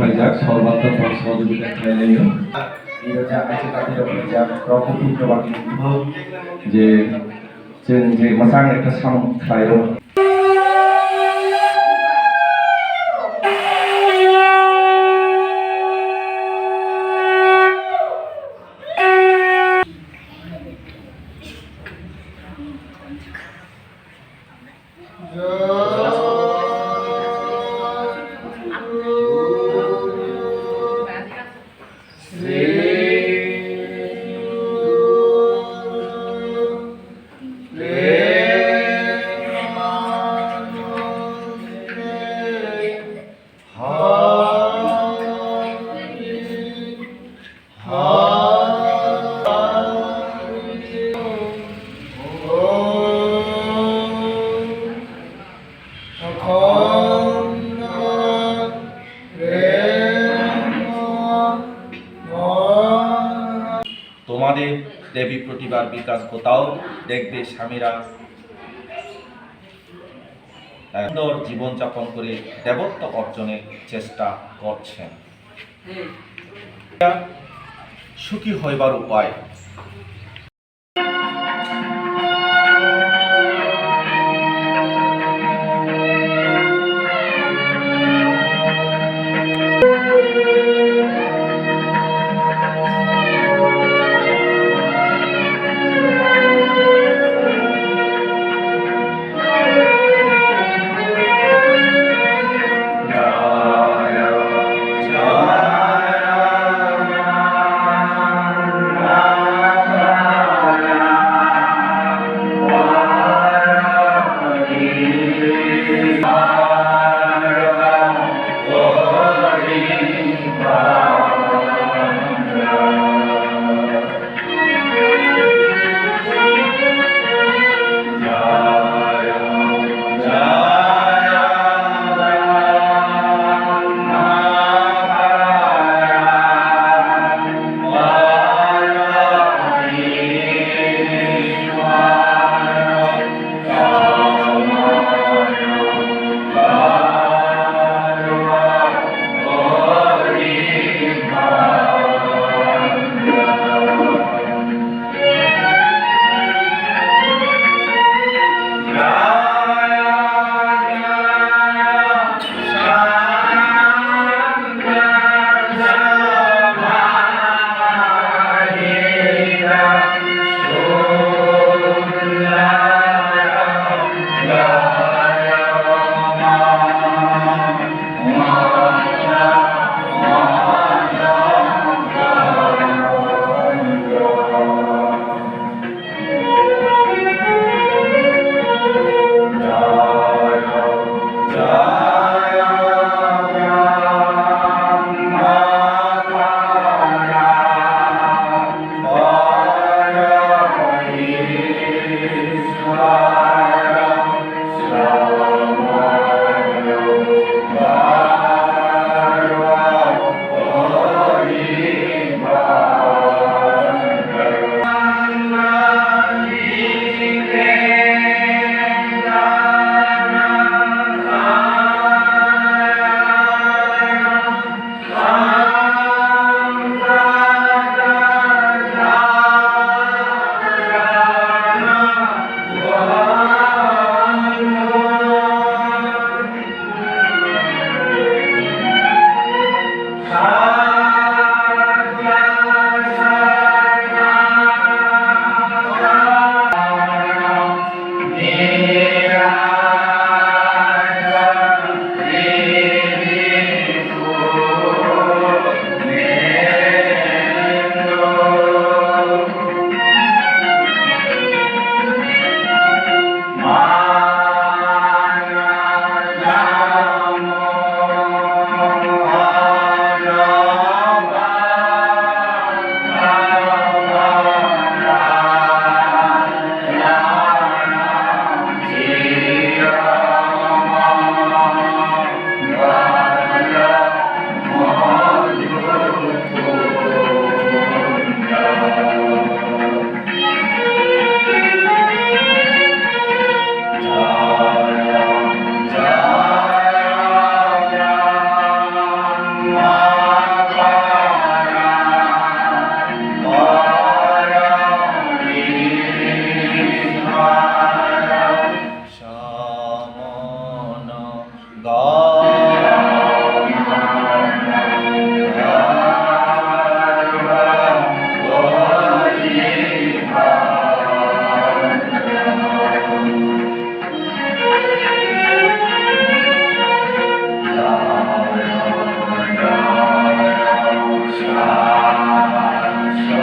হয়ে যাক সর্বাত্মক সহযোগিতা খেয়ে নিও যে যে মাসাং একটা সাম খাইরো দেবী প্রতিবার বিকাশ কোথাও দেখবে স্বামীরা। সুন্দর জীবনযাপন করে দেবত্ব অর্জনের চেষ্টা করছেন। সুখী হইবার উপায়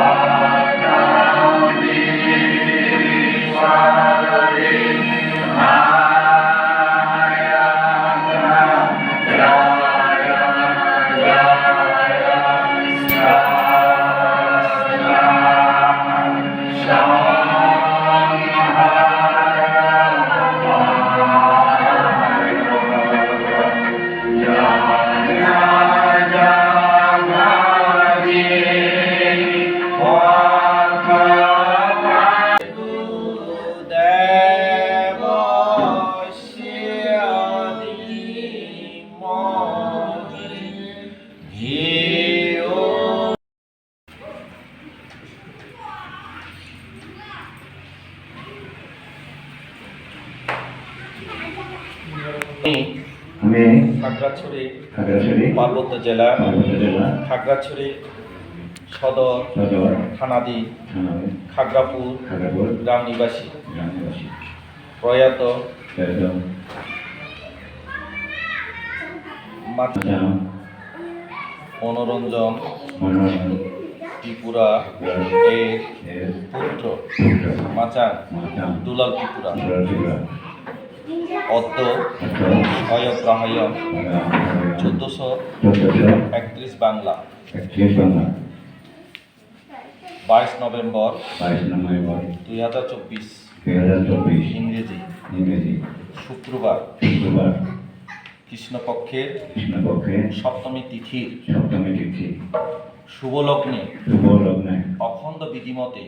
Yeah. পার্বত্য জেলা খাগড়াছড়ি সদর থানাদি খাগড়াপুর গ্রাম নিবাসী প্রয়াত মনোরঞ্জন ত্রিপুরা এর পুত্র মাচান দুলাল ত্রিপুরা। অদ্য অর্থ অয়গ্রাহায়ম চোদ্দশো একত্রিশ বাংলা। বাইশ নভেম্বর বাইশ নভেম্বর দুই হাজার চব্বিশ। দুই হাজার চব্বিশ। ইংরেজি। ইংরেজি। শুক্রবার। শুক্রবার। কৃষ্ণপক্ষের কৃষ্ণপক্ষে সপ্তমী তিথির সপ্তমী তিথি। শুভলগ্নে শুভ লগ্নে। অখণ্ড বিধিমতে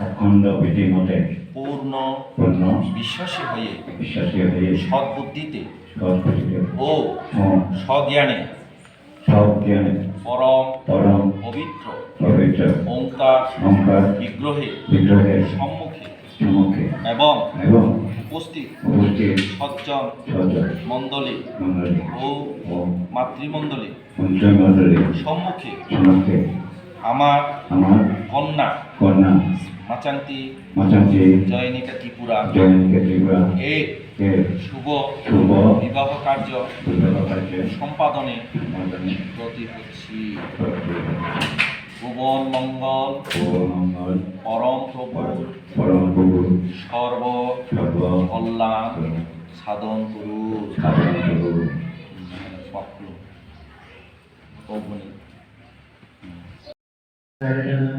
অখণ্ড বিধি মতে পূর্ণ পূর্ণ বিশ্বাসী হয়ে বিশ্বাসী হয়ে সদ্বুদ্ধিতে সৎপথিতে ও ও স্বজ্ঞানে সব জ্ঞানে পরম পরম পবিত্র পবিত্র ওঙ্কার অহংকার বিগ্রহে বিগ্রহের সম্মুখে সম্মুখে এবং এবং উপস্থিত উপস্থিত সজ্জন সজ্জন মণ্ডলী মণ্ডলী ও মাতৃমণ্ডলী মন্ত্রমণ্ডলী সম্মুখে সম্মুখে আমার আমার কন্যা কন্যা মাচান্তি মাচাঞ্চি জয়নিকা ত্রিপুরা। জয়নিকে ত্রিপুরা। এর শুভ শুভ বিবাহ কার্য বিবাহ কার্যে সম্পাদনে সম্পাদনে ব্রতী হচ্ছি। প্রতি ভুবন মঙ্গল পরম প্রভু পরম প্রভু সর্ব সর্ব কল্যাণ সাধন করু। সাধন প্রভু প্রভুনি।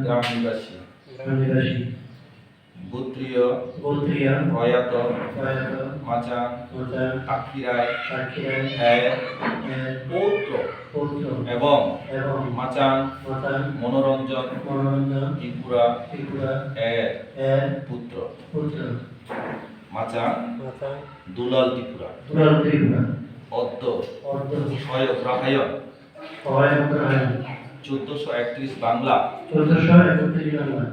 গ্রাম নিবাসী গোত্রীয় গোত্রীয় প্রয়াত প্রয়াত মাচান পৌত্র এবং এবং মাচান মনোরঞ্জন মনোরঞ্জন ত্রিপুরা ত্রিপুরা এর এর পুত্র পুত্র মাচান দুলাল ত্রিপুরা দুলাল ত্রিপুরা অদ্য সহায়ক চোদ্দশো একত্রিশ বাংলা চোদ্দশো একত্রিশ বাংলা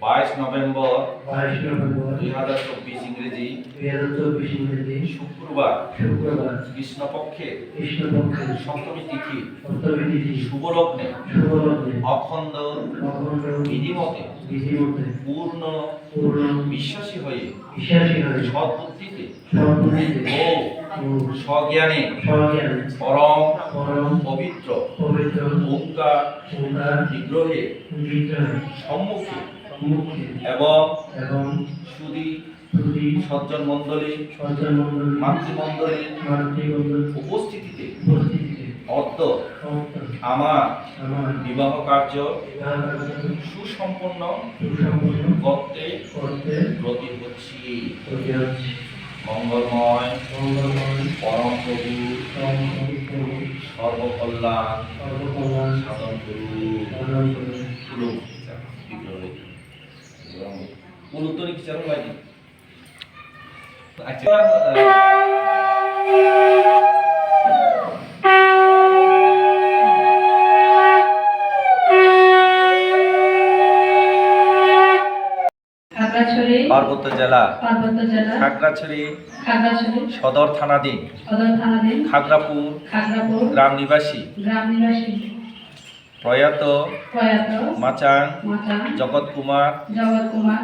বাইশ নভেম্বর দুই হাজার চব্বিশ ইংরেজি। শুক্রবার শুক্রবার। কৃষ্ণপক্ষে সপ্তমী তিথি। সপ্তমী তিথি। শুভলগ্নে। অখণ্ড। বিধিমতে। পূর্ণ। বিশ্বাসী হয়ে। হয়ে। সদ্বুদ্ধিতে। ও। স্বজ্ঞানে। স্বজ্ঞানে। পরম। পরম। পবিত্র। পবিত্র। ওঙ্কার। বিগ্রহে। সম্মুখে। মুখে এবং এবং সুদী তুলি সজ্জন মণ্ডলী সজ্জনমণ্ডলী মাতৃমণ্ডলী মাতৃমণ্ডল উপস্থিতিতে উপস্থিতিতে অদ্য আমার আমার বিবাহ কার্য সুসম্পন্ন করতে করতে ব্রতী হচ্ছি। মঙ্গলময় পরম প্রভু সর্বকল্যাণ সর্বকল্যাণ সাধন করু সাধন করে পুলু বিগ্রহে পুলু তো কি চালু হয় আচ্ছা। খাগড়াছড়ি পার্বত্য জেলা। খাগড়াছড়ি। খাগড়াছড়ি। সদর থানাধীন। খাগড়াপুর। গ্রাম নিবাসী। প্রয়াত মাচাং জগৎ কুমার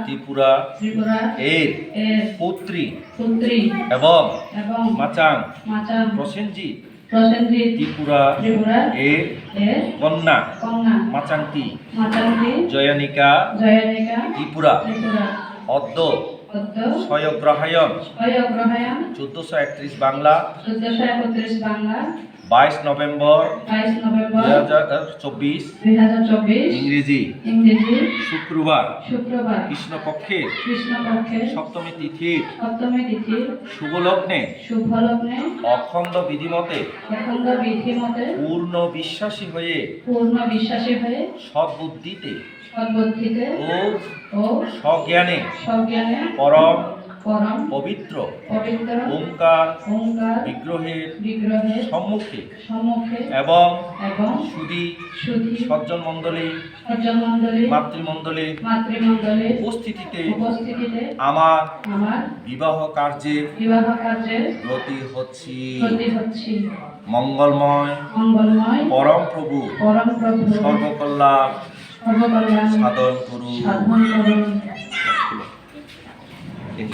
ত্রিপুরা ত্রিপুরা এর পুত্রী পুত্রী এবং এবং মাচাং প্রসেনজিৎ ত্রিপুরা ত্রিপুরা এর কন্যা কন্যা মাচাংতি জয়নিকা জয়নিকা ত্রিপুরা ত্রিপুরা অদ্য স্বয়গ্রহায়ণ চোদ্দশো একত্রিশ বাংলা চোদ্দশো একত্রিশ বাংলা বাইশ নভেম্বর চব্বিশ। ইংরেজি। শুক্রবার। কৃষ্ণপক্ষের সপ্তমী তিথি। শুভলগ্নে। শুভ লগ্নে অখণ্ড বিধিমতে। পূর্ণ বিশ্বাসী হয়ে। পূর্ণ বিশ্বাসী হয়ে। সদ্বুদ্ধিতে। সদ্বুদ্ধিতে। ও ও সজ্ঞানে। সজ্ঞানে। পরম পরম পবিত্র পবিত্র ওঙ্কার ওঙ্কার বিগ্রহের বিগ্রহের সম্মুখে সম্মুখে এবং এবং সুদী সজ্জন মণ্ডলী সজ্জন মণ্ডলী মাতৃমণ্ডলী মাতৃমণ্ডলীর উপস্থিতিতে উপস্থিতিতে আমার আমার বিবাহ কার্যে বিবাহ কার্যে ব্রতী হচ্ছি। প্রতি হচ্ছি। মঙ্গলময় মঙ্গলময় পরম প্রভু পরম প্রভু সর্বকল্যাণ সর্বকল্যাণ সাধন করুন। সাধন করুন। উনিশ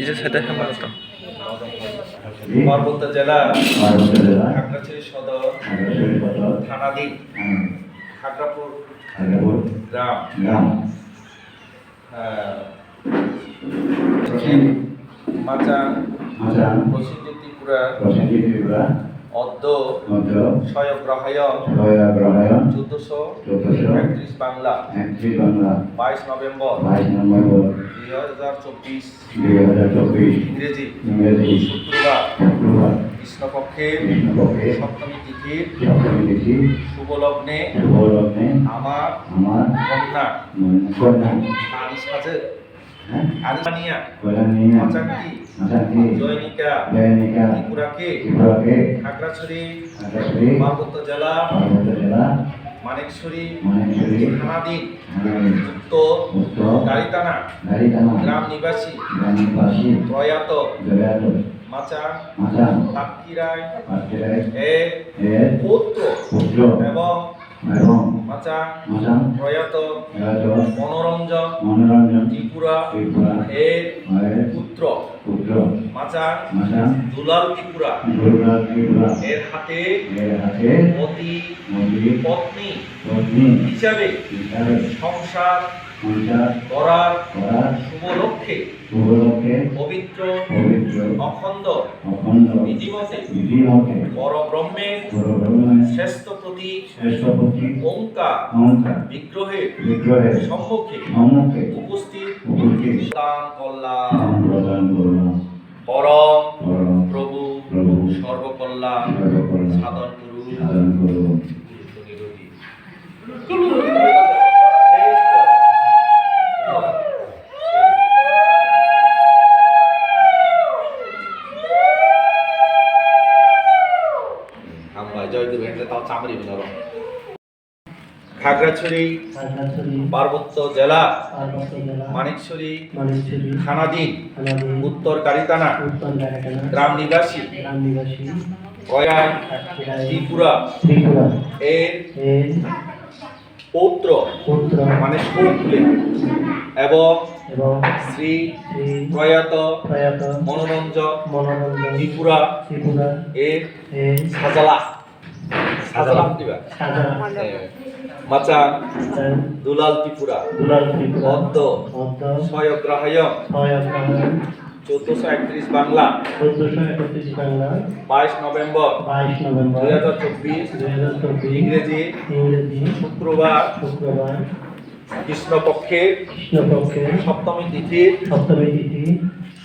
এটা সাথে হেমন্ত পার্বত্য জেলা খাগড়াছড়ি সদর থানাদি খাগড়াপুর। গ্রাম গ্রাম আহ, মাচাং মাচান প্রসিদ্ধ ত্রিপুরা প্রসেনজিৎ ত্রিপুরা অদ্য মধ্য স্বয়গ্রহায়ণ ছয়াগ্রহায়ণ চোদ্দশো চোদ্দশো একত্রিশ বাংলা একত্রিশ বাংলা বাইশ নভেম্বর বাইশ নভেম্বর দুই হাজার চব্বিশ ইংরেজি। শুক্রবার। কৃষ্ণপক্ষে। সপ্তমী তিথি। শুভলগ্নে। আমার কন্যা। আনিস সাজে হ্যাঁ? আনিমানিয়া কন্যা নিয়ে মাচাঙ্কি মাচাঙ্কি জয়নিকা। ত্রিপুরাকে। খাগড়াছড়ি। জেলা। মানেশ্বরী থানাধীন গাড়িটানা গাড়িটানা গ্রাম নিবাসী প্রয়াত মাচা এর এর পুত্র এবং মাচা প্রয়াত মনোরঞ্জন ত্রিপুরা এর পুত্র। মাচা দুলাল ত্রিপুরা। এর হাতে অতি পত্নী হিসাবে সংসার করার শুভ লক্ষ্যে পবিত্র অখণ্ড বিধিমতে পরব্রহ্মের শ্রেষ্ঠ প্রতি ওঙ্কার বিগ্রহের সম্মুখে উপস্থিত দান কল্যাণ। পরম প্রভু সর্বকল্যাণ সাধন গুরু সাধন খাগড়াছড়ি পার্বত্য জেলা মানিকছড়ি থানাধীন উত্তর কারিতানা গ্রাম নিবাসী ত্রিপুরা এর পৌত্র মানে সৌকুলে এবং এবং শ্রী প্রয়াত মনোরঞ্জন মনোরঞ্জন ত্রিপুরা ত্রিপুরা এর সাজালা সাজালা দিবা। মাচা। দুলাল ত্রিপুরা। দুলাল ত্রিপুরা। অদ্য অগ্রহায়ণ চোদ্দশো একত্রিশ বাংলা। চোদ্দশো একত্রিশ বাংলা। বাইশ নভেম্বর। বাইশ নভেম্বর। দুই হাজার চব্বিশ। ইংরেজি। ইংরেজি। শুক্রবার। শুক্রবার। কৃষ্ণপক্ষের কৃষ্ণপক্ষের সপ্তমী তিথির সপ্তমী তিথি।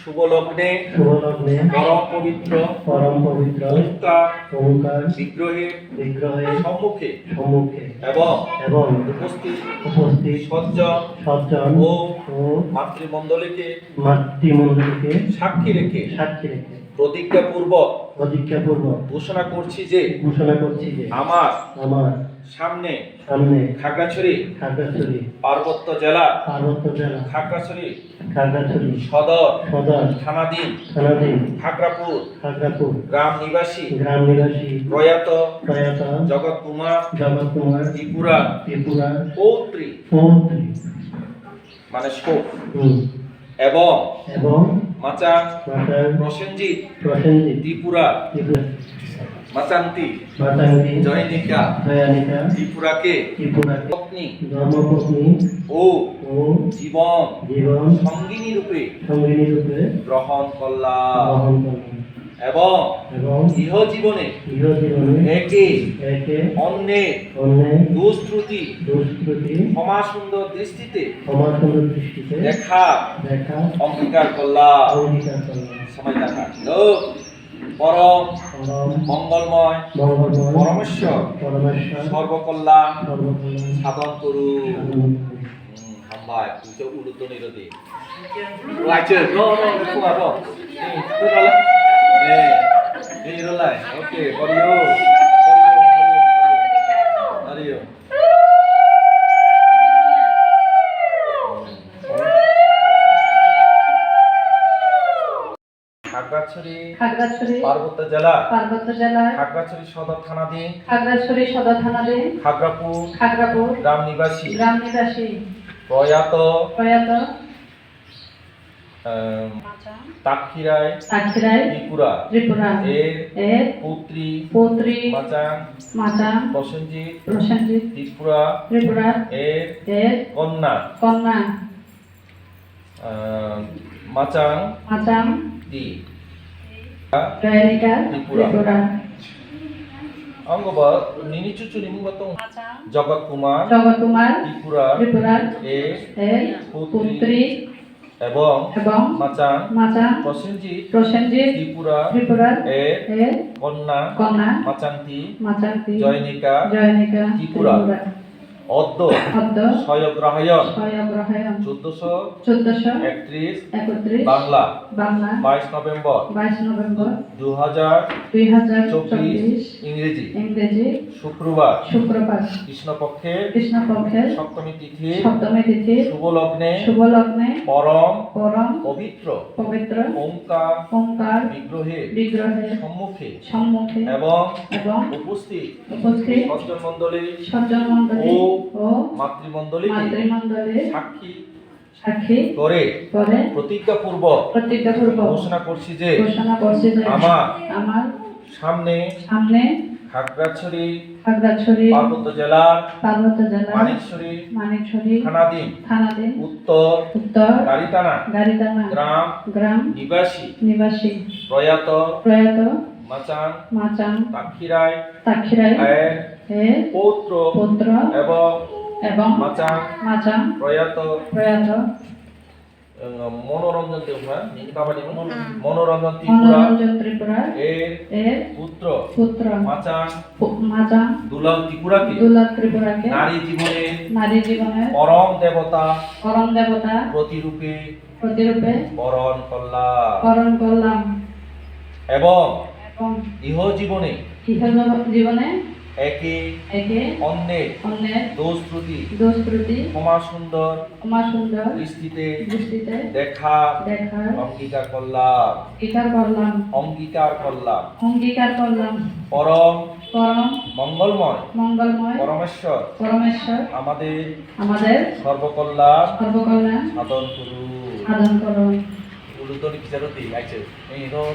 শুভলগ্নে শুভলগ্নে পরম পবিত্র পরম পবিত্র ওঙ্কার ওঙ্কার বিগ্রহের বিগ্রহের সম্মুখে সম্মুখে এবং এবং উপস্থিত উপস্থিত সজ্জন সজ্জন ও ও মাতৃমণ্ডলীকে মাতৃমণ্ডলীকে সাক্ষী রেখে সাক্ষী রেখে প্রতিজ্ঞাপূর্বক প্রতিজ্ঞাপূর্বক ঘোষণা করছি যে ঘোষণা করছি যে আমার আমার সামনে সামনে খাগড়াছড়ি খাগড়াছড়ি পার্বত্য জেলা পার্বত্য জেলা খাগড়াছড়ি খাগড়াছড়ি সদর সদর থানাধীন থানাধীন খাগড়াপুর খাগড়াপুর গ্রাম নিবাসী গ্রাম নিবাসী প্রয়াত প্রয়াত জগৎ কুমার জগৎ কুমার ত্রিপুরা ত্রিপুরা পৌত্রী পৌত্রী মানে শোক এবং এবং মাচা প্রসেনজিৎ প্রসেনজিৎ ত্রিপুরা ত্রিপুরা মাচান্তি মাতাঙ্গী জয়নিকা দয়ানিকা ত্রিপুরাকে ত্রিপুরা পত্নী ধর্মপত্নী ও ও জীবন জীবন সঙ্গিনী রূপে সঙ্গিনী রূপে গ্রহণ করলাম। গ্রহণ করলেন এবং এবং ইহ জীবনে গৃহজীবনে একে একে অন্যের অন্যের দুষ্ত্রুতি দুষ্কৃতি ক্ষমা সুন্দর দৃষ্টিতে সমাজসুন্দর দৃষ্টিতে দেখা দেখা অঙ্গীকার করলাম। অঙ্গীকার করলাম। সময় দেখা। পরম মঙ্গলময় পরমেশ্বর পরমেশ্বর সর্বকল্যাণ সাধন করু itu ulut ni tadi. Wajar, no no itu apa? Ni itu lah. Eh, Khagrachari Khagrachari পার্বত্য জেলা পার্বত্য জেলার খাগড়াছড়ি সদর থানাধীন খাগড়াছড়ি সদর থানাধীন খাগড়াপুর খাগড়াপুর গ্রাম নিবাসী। গ্রাম নিবাসী প্রয়াত প্রয়াত আহ, তাক্ষীরায় ত্রিপুরা। ত্রিপুরা। এর এর পুত্রী পৌত্রী মাচাং মাতা প্রসেনজিৎ প্রসেনজিৎ ত্রিপুরা। ত্রিপুরা। এর এর কন্যা। কন্যা। আহ, মাচাং গায়িকা ত্রিপুরা। অঙ্গব নিনি চুচু নিমুগতং জগৎ কুমার জগৎ কুমার ত্রিপুরা ত্রিপুরা এর পুত্রী এবং এবং মাচাং মাচাম প্রসেনজিৎ প্রসেনজিৎ ত্রিপুরা ত্রিপুরা এর এর কন্যা কন্যা মাচাংতি মাচান্তি জয়নিকা জয়নিকা ত্রিপুরা। অদ্য শব্দ স্বয়গ্রহায়ণ চোদ্দশো চোদ্দশো একত্রিশ বাংলা বাংলা বাইশ নভেম্বর দু হাজার চব্বিশ ইংরেজি ইংরেজি শুক্রবার শুক্রবার কৃষ্ণপক্ষের কৃষ্ণপক্ষের সপ্তমী তিথি সপ্তমী তিথি শুভ লগ্নে শুভ লগ্নে পরম পরম পবিত্র পবিত্র ওঙ্কার ওঙ্কার বিগ্রহে বিগ্রহের সম্মুখে সম্মুখে এবং এবং উপস্থিত উপস্থিত সজ্জন মণ্ডলী সজ্জন মন্ডলী ও ও মাতৃমণ্ডলীর সাক্ষী সাক্ষী করে করে প্রতিজ্ঞাপূর্বক প্রতিজ্ঞাপূর্বক ঘোষণা করছি যে ঘোষণা করছি যে আমার আমার সামনে সামনে খাগড়াছড়ি খাগড়াছড়ি পার্বত্য জেলার পার্বত্য জেলা মানিকছড়ি মানিকছড়ি থানাধীন থানাধীন উত্তর উত্তর গাড়িতানা গাড়িদানা গ্রাম গ্রাম নিবাসী নিবাসী প্রয়াত প্রয়াত মাচান মাচান তাক্ষীরায় তাক্ষীরায় পৌত্র পুত্র এবং এবং মাচান মাচাং প্রয়াত প্রয়াত। মনোরঞ্জন দেবরা কাবাডি মনোরঞ্জন ত্রিপুরা। মনোরঞ্জন ত্রিপুরা। এর এর পুত্র পুত্র মাচান পু- মাচাং দুলাল ত্রিপুরাকে। দুলাল ত্রিপুরাকে। নারী জীবনের নারী জীবনের পরম দেবতা পরম দেবতা প্রতিরূপে প্রতিরূপে বরণ করলাম। করণ করলাম। এবং এবং ইহ জীবনে ইহ জীবনে একে একে অন্যের অন্যের দোষ ত্রুটি দুষ্কৃতি ক্ষমা সুন্দর ক্ষমা সুন্দর দৃষ্টিতে দৃষ্টিতে দেখা দেখার অঙ্গীকার করলাম। স্বীকার করলাম। অঙ্গীকার করলাম। অঙ্গীকার করলাম। পরম পরম মঙ্গলময় মঙ্গলময় পরমেশ্বর পরমেশ্বর আমাদের আমাদের সর্বকল্যাণ সর্বকল্যাণ সাধন করু সাধন করুন। উলুতনি বিচারতি আইছে। এই ধর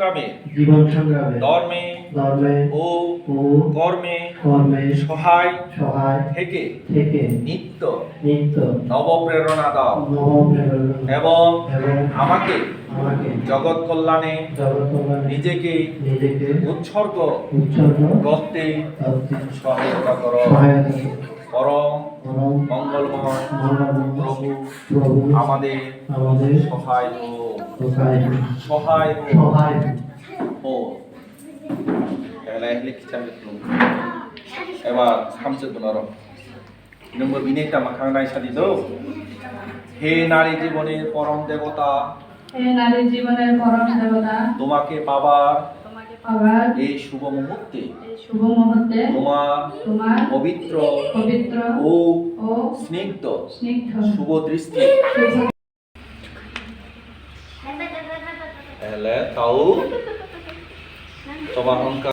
সংগ্রামে। জীবন সংগ্রামে। ধর্মে ধর্মে ও ও কর্মে কর্মে সহায় সহায় থেকে থেকে নিত্য নিত্য নবপ্রেরণা দাও। এবং এবং আমাকে আমাকে জগৎ কল্যাণে জগৎ কল্যাণে নিজেকে নিজেকে উৎসর্গ উৎসর্গ করতে করতে সহায়তা করো। সহায়তা করো। পরম মঙ্গলময় প্রভু আমাদের সহায় হোক। সহায় সহায় ও এবার হামসে বনার নম্বর বিনেতা মাখাং রাইসাদি তো। হে নারী জীবনের পরম দেবতা। হে নারী জীবনের পরম দেবতা। তোমাকে পাবার পাওয়ার এই শুভ মুহূর্তে। এই শুভ মুহূর্তে তোমার তোমার পবিত্র পবিত্র ও ও স্নিগ্ধ স্নিগ্ধ শুভ দৃষ্টি। এলে তাও তোমার অহংকার।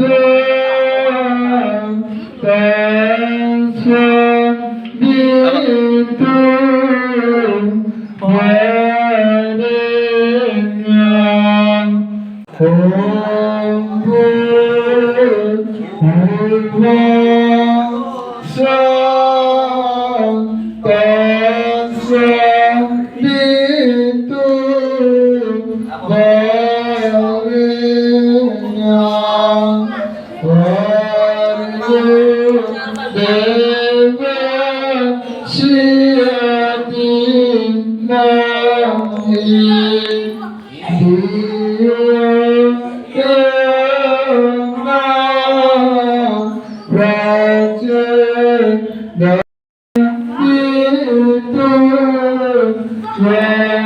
আছে Deus.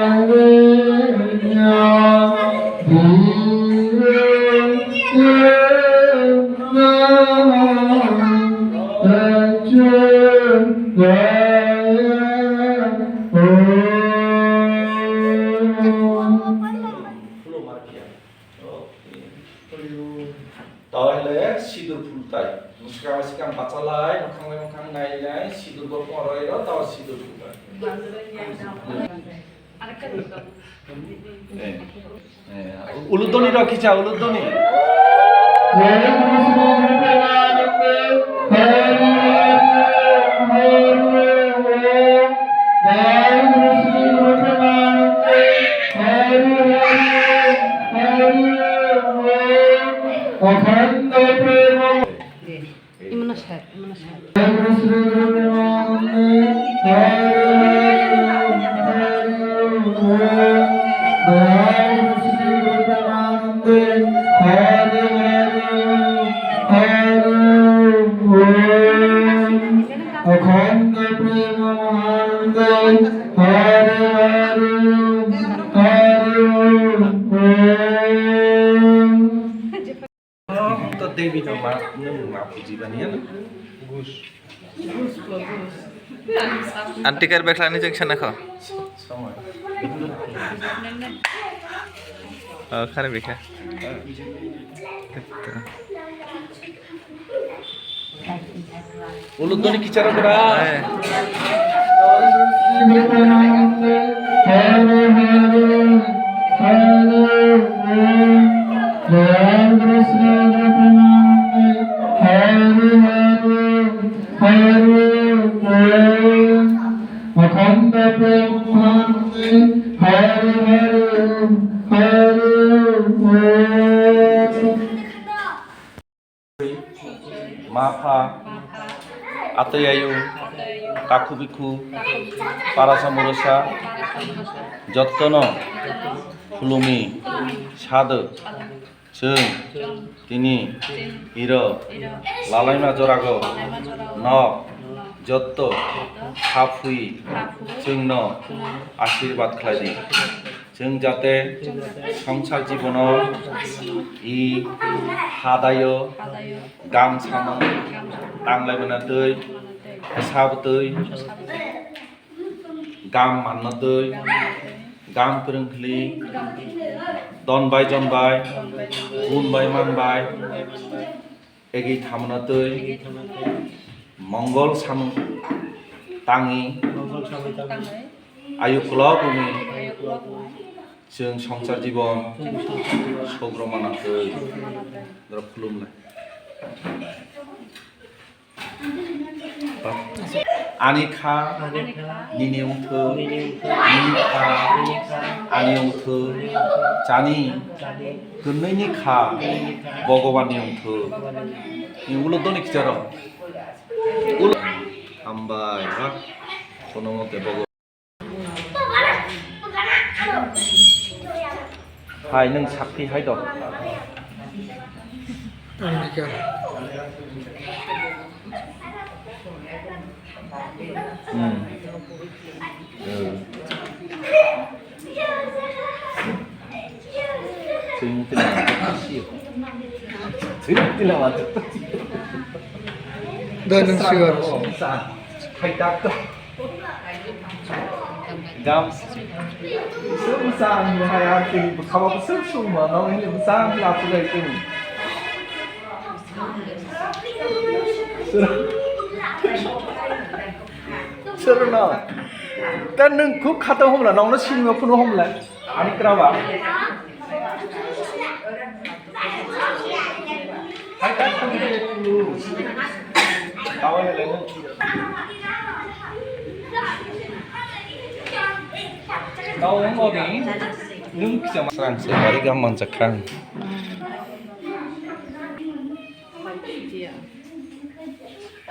Sana kok. সময় Oh, kare beka. উলুদ্দনি কি চারা করা Eh, আতয়ায়ু কাকু বিকু পারাসা মুরসা যত্ন খুলুমি সাদ जों তিনি হির লালাইমা জরাগ নক যত্ত হাফুই जोंनो आशीर्बाद खालायदि जों जाहाथे संसार जीवनाव इ हादायो गाम सामोन नांलायबोना दै साब दै गाम मानना दै गाम फोरोंखलि दनबाय जनबाय गुनबाय मानबाय एगि थामना दै मंगल साम ताङि आयुकुल बुमि जों संसार जीवन सौग्रमानाखै र खुलुमलाय 아니카 니니용트 니니카 아니용트 자니 그네니카 버거바니용트. 울로더니 기자라 울로 한바이라 저놈한테 버거 하이는 사피 하이더 아니까 그러니까 Hmm. Evet. Seninki ne Seninki ne var? Dönün şey var. Kaytakta. Dams. Mısır mısın bu hayatın? Bu kaba mısır mısın mı? Ama öyle mısın bir hafta da शरण तर नोंखौ खाथाव हमला नोंनो सिनेमा फुनो हमला आनि क्रावा हाय ता तुमने तू आवाज लेनो गाव मोदी नों खिजा मासरांसो बारि गाम मानसा खां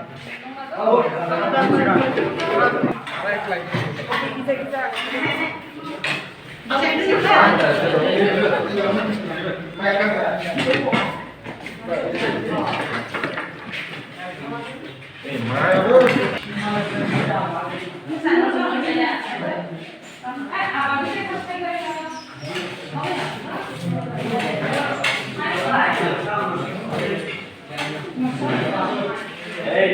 Hey, my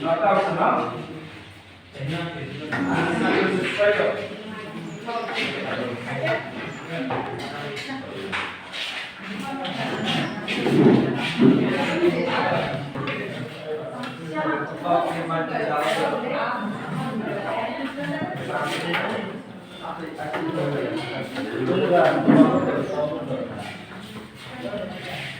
Not out now. Thank you.